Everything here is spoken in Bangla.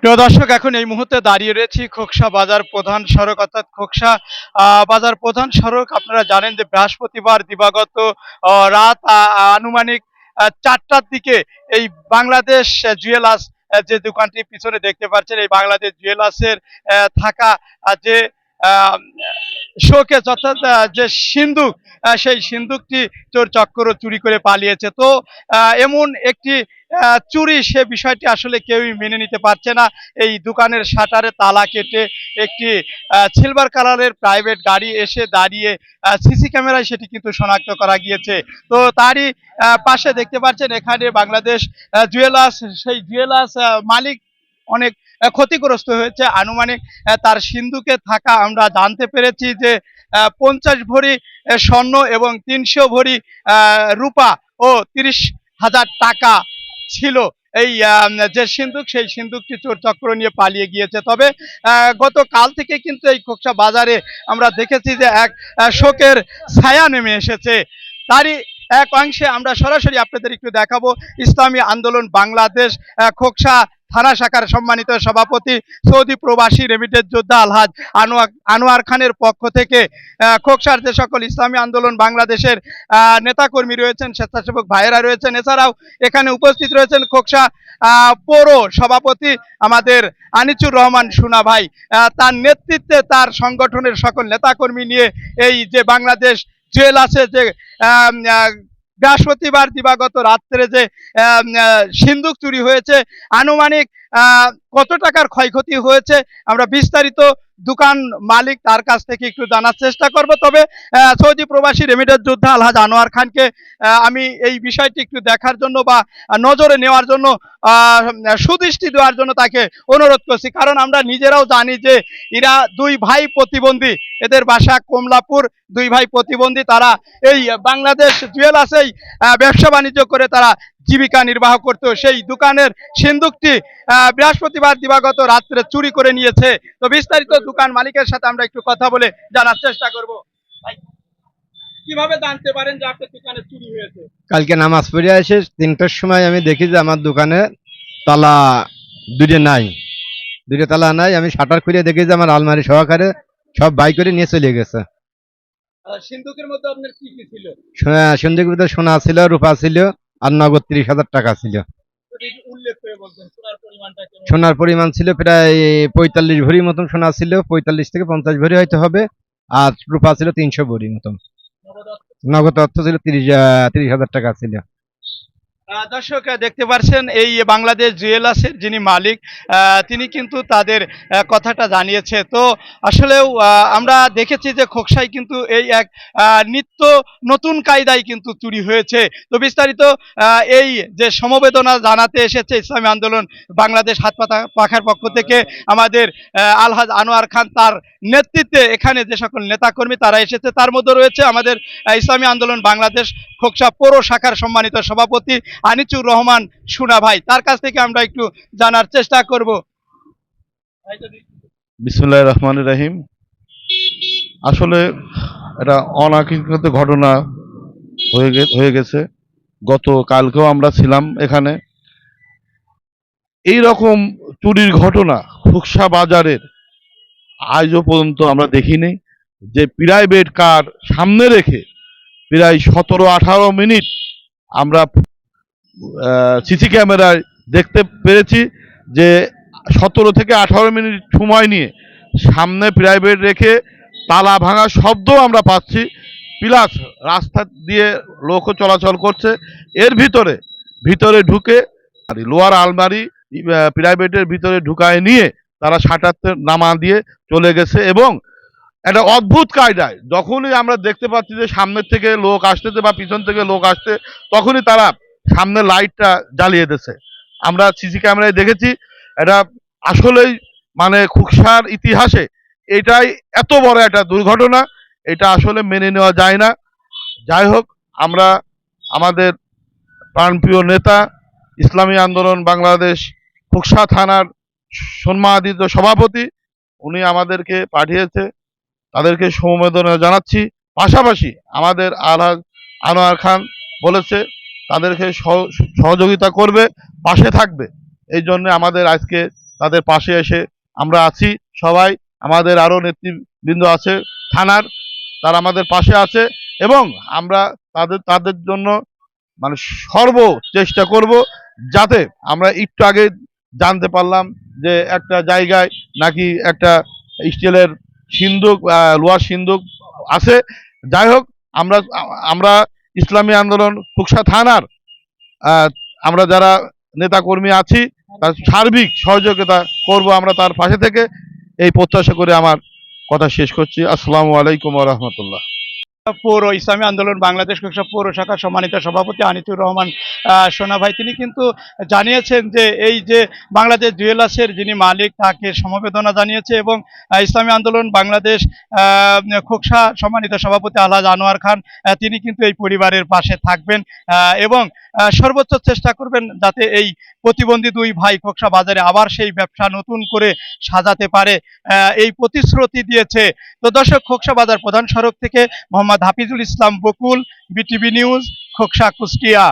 প্রিয় দর্শক, এখন এই মুহূর্তে দাঁড়িয়ে রয়েছি খোকসা বাজার প্রধান সড়ক, অর্থাৎ খোকসা বাজার প্রধান সড়ক। আপনারা জানেন যে বৃহস্পতিবার দিবাগত রাত আনুমানিক চারটার দিকে এই বাংলাদেশ জুয়েলার্স যে দোকানটি পিছনে দেখতে পাচ্ছেন, এই বাংলাদেশ জুয়েলার্সের থাকা যে শোকেস অর্থাৎ যে সিন্ধুক সেই সিন্ধুকটি চোর চক্র চুরি করে পালিয়েছে। তো এমন একটি চুরি সে বিষয়টি আসলে কেউই মেনে নিতে পারছে না। এই দোকানের শাটারে তালা কেটে একটি সিলভার কালারের প্রাইভেট গাড়ি এসে দাঁড়িয়ে সিসি ক্যামেরায় সেটি কিন্তু শনাক্ত করা গিয়েছে। তো তারই পাশে দেখতে পাচ্ছেন এখানে বাংলাদেশ জুয়েলার্স সেই জুয়েলার্স মালিক অনেক ক্ষতিগ্রস্ত হয়েছে। আনুমানিক তার সিন্ধুকে থাকা আমরা জানতে পেরেছি যে পঞ্চাশ ভরি স্বর্ণ এবং তিনশো ভরি রূপা ও তিরিশ হাজার টাকা ছিল এই যে সিন্ধুক সেই সিন্ধুকটি চোর চক্র নিয়ে পালিয়ে গিয়েছে। তবে আহ, গতকাল থেকে কিন্তু এই খোকসা বাজারে আমরা দেখেছি যে এক শোকের ছায়া নেমে এসেছে। তারই এক অংশে আমরা সরাসরি আপনাদের একটু দেখাবো। ইসলামী আন্দোলন বাংলাদেশ খোকসা থানা শাখার সম্মানিত সভাপতি সৌদি প্রবাসী রেমিটেড যোদ্ধা আলহাজ আনোয়ার আনোয়ার খানের পক্ষ থেকে খোকসার যে সকল ইসলামী আন্দোলন বাংলাদেশের নেতাকর্মী রয়েছেন, স্বেচ্ছাসেবক ভাইয়েরা রয়েছেন, এছাড়াও এখানে উপস্থিত রয়েছেন খোকসা পৌর সভাপতি আমাদের আনিচুর রহমান সুনা ভাই। তার নেতৃত্বে তার সংগঠনের সকল নেতাকর্মী নিয়ে এই যে বাংলাদেশ জেল আছে, যে বৃহস্পতিবার দিবাগত রাত্রে যে সিন্ধুক চুরি হয়েছে আনুমানিক কত টাকার ক্ষয়ক্ষতি হয়েছে আমরা বিস্তারিত দোকান মালিক তার কাছ থেকে একটু জানার চেষ্টা করব। তবে সৌদি প্রবাসী রেমিডের যোদ্ধা আলহাজ আনোয়ার খানকে আমি এই বিষয়টি একটু দেখার জন্য বা নজরে নেওয়ার জন্য সুদৃষ্টি দেওয়ার জন্য তাকে অনুরোধ করছি। কারণ আমরা নিজেরাও জানি যে এরা দুই ভাই প্রতিবন্ধী। এদের বাসা কমলাপুর, দুই ভাই প্রতিবন্ধী। তারা এই বাংলাদেশ জুয়েলার্সেই ব্যবসা বাণিজ্য করে তারা জীবিকা নির্বাহ করতো সেই দোকানের সিন্ধুকটি বৃহস্পতিবার দিবাগত রাত্রে চুরি করে নিয়েছে। তো বিস্তারিত দোকান মালিকের সাথে আমরা একটু কথা বলে জানার চেষ্টা করব। কীভাবে জানতে পারেন যে আপনার দোকানে চুরি হয়েছে? কালকে নামাজ পড়ে এসে তিনটার সময় আমি দেখি যে আমার দোকানে তালা দুটো নাই। দুটো তালা নাই আমি শাটার খুলে দেখি যে আমার আলমারি সহকারে সব বাই করে নিয়ে চলে গেছে। সিন্ধুকের মধ্যে আপনার কি কি ছিল? সন্ধ্যের ভিতরে সোনা ছিল রূপা ছিল আর নগদ তিরিশ হাজার টাকা ছিল। সোনার পরিমাণ ছিল প্রায় পঁয়তাল্লিশ ভরি মতন সোনা ছিল পঁয়তাল্লিশ থেকে পঞ্চাশ ভরি হয়তো হবে আর রূপা ছিল তিনশো ভরি মতন। নগদ অর্থ? ছিল তিরিশ তিরিশ হাজার টাকা ছিল। দর্শক দেখতে পাচ্ছেন এই বাংলাদেশ জুয়েলার্সের যিনি মালিক তিনি কিন্তু তাদের কথাটা জানিয়েছে। তো আসলেও আমরা দেখেছি যে খোকসাই কিন্তু এই এক নিত্য নতুন কায়দায় কিন্তু চুরি হয়েছে। তো বিস্তারিত এই যে সমবেদনা জানাতে এসেছে ইসলামী আন্দোলন বাংলাদেশ হাত পাখার পক্ষ থেকে, আমাদের আলহাজ আনোয়ার খান তার নেতৃত্বে এখানে যে সকল নেতাকর্মী তারা এসেছে, তার মধ্যে রয়েছে আমাদের ইসলামী আন্দোলন বাংলাদেশ খোকসা পৌর শাখার সম্মানিত সভাপতি আনিচুর রহমান সুনা ভাই। তার কাছ থেকে আমরা একটু জানার চেষ্টা করব। বিসমুল্লাহ রহমান রাহিম। আসলে এটা অনাকাঙ্ক্ষিত ঘটনা হয়ে গেছে। গত কালকেও আমরা ছিলাম এখানে। এই রকম চুরির ঘটনা খুকসা বাজারের আজও পর্যন্ত আমরা দেখিনি। যে প্রাইভেট কার সামনে রেখে প্রায় সতেরো, আঠারো মিনিট আমরা সিসি ক্যামেরায় দেখতে পেরেছি যে সতেরো থেকে আঠারো মিনিট সময় নিয়ে সামনে প্রাইভেট রেখে তালা ভাঙা শব্দ আমরা পাচ্ছি, প্লাস রাস্তা দিয়ে লোকও চলাচল করছে। এর ভিতরে ভিতরে ঢুকে লোয়ার আলমারি প্রাইভেটের ভিতরে ঢুকায় নিয়ে তারা শাটারতে নামা দিয়ে চলে গেছে এবং একটা অদ্ভুত কায়দায়। যখনই আমরা দেখতে পাচ্ছি যে সামনের থেকে লোক আসতেছে বা পিছন থেকে লোক আসছে, তখনই তারা সামনে লাইটটা জ্বালিয়ে দিছে আমরা সিসি ক্যামেরায় দেখেছি, এটা আসলেই মানে খুকসার ইতিহাসে এটাই এত বড় একটা দুর্ঘটনা, এটা আসলে মেনে নেওয়া যায় না। যাই হোক, আমরা আমাদের প্রাণপ্রিয় নেতা, ইসলামী আন্দোলন বাংলাদেশ, খুকসা থানার সম্মানিত সভাপতি, উনি আমাদেরকে পাঠিয়েছে। তাদেরকে সমবেদনা জানাচ্ছি। পাশাপাশি আমাদের আলহাজ আনোয়ার খান বলেছে, তাদেরকে সহ- সহযোগিতা করবে, পাশে থাকবে। এই জন্য আমাদের আজকে তাদের পাশে এসে আমরা আছি। সবাই আমাদের আরও নেতৃবৃন্দ আছে থানার, তারা আমাদের পাশে আছে এবং আমরা তাদের তাদের জন্য মানে সর্ব চেষ্টা করব যাতে আমরা একটু আগে জানতে পারলাম যে একটা জায়গায় নাকি একটা স্টিলের সিন্দুক লোয়ার সিন্ধুক আছে। যাই হোক, আমরা আমরা ইসলামী আন্দোলন ফুকসা থানার আমরা যারা নেতাকর্মী আছি, তার সার্বিক সহযোগিতা করব আমরা তার পাশে থেকে। এই প্রত্যাশা করে আমার কথা শেষ করছি। আসসালামু আলাইকুম রহমতুল্লাহ। পৌর ইসলামী আন্দোলন, বাংলাদেশ পৌর শাখার সম্মানিত সভাপতি আনিতুর রহমান সোনা ভাই, তিনি কিন্তু জানিয়েছেন যে এই যে বাংলাদেশ জুয়েলার্সের যিনি মালিক, তাকে সমবেদনা জানিয়েছে এবং ইসলামী আন্দোলন, বাংলাদেশ খোকসা সম্মানিত সভাপতি আলহাজ আনোয়ার খান তিনি কিন্তু এই পরিবারের পাশে থাকবেন এবং সর্বোচ্চ চেষ্টা করবেন যাতে এই প্রতিবন্ধী দুই ভাই খোকসা বাজারে আবার সেই ব্যবসা নতুন করে সাজাতে পারে এই প্রতিশ্রুতি দিয়েছে। তো দর্শক খোকসা বাজার প্রধান সড়ক থেকে মোহাম্মদ হাফিজুল ইসলাম বকুল বিটিভি নিউজ খোকসা কুষ্টিয়া।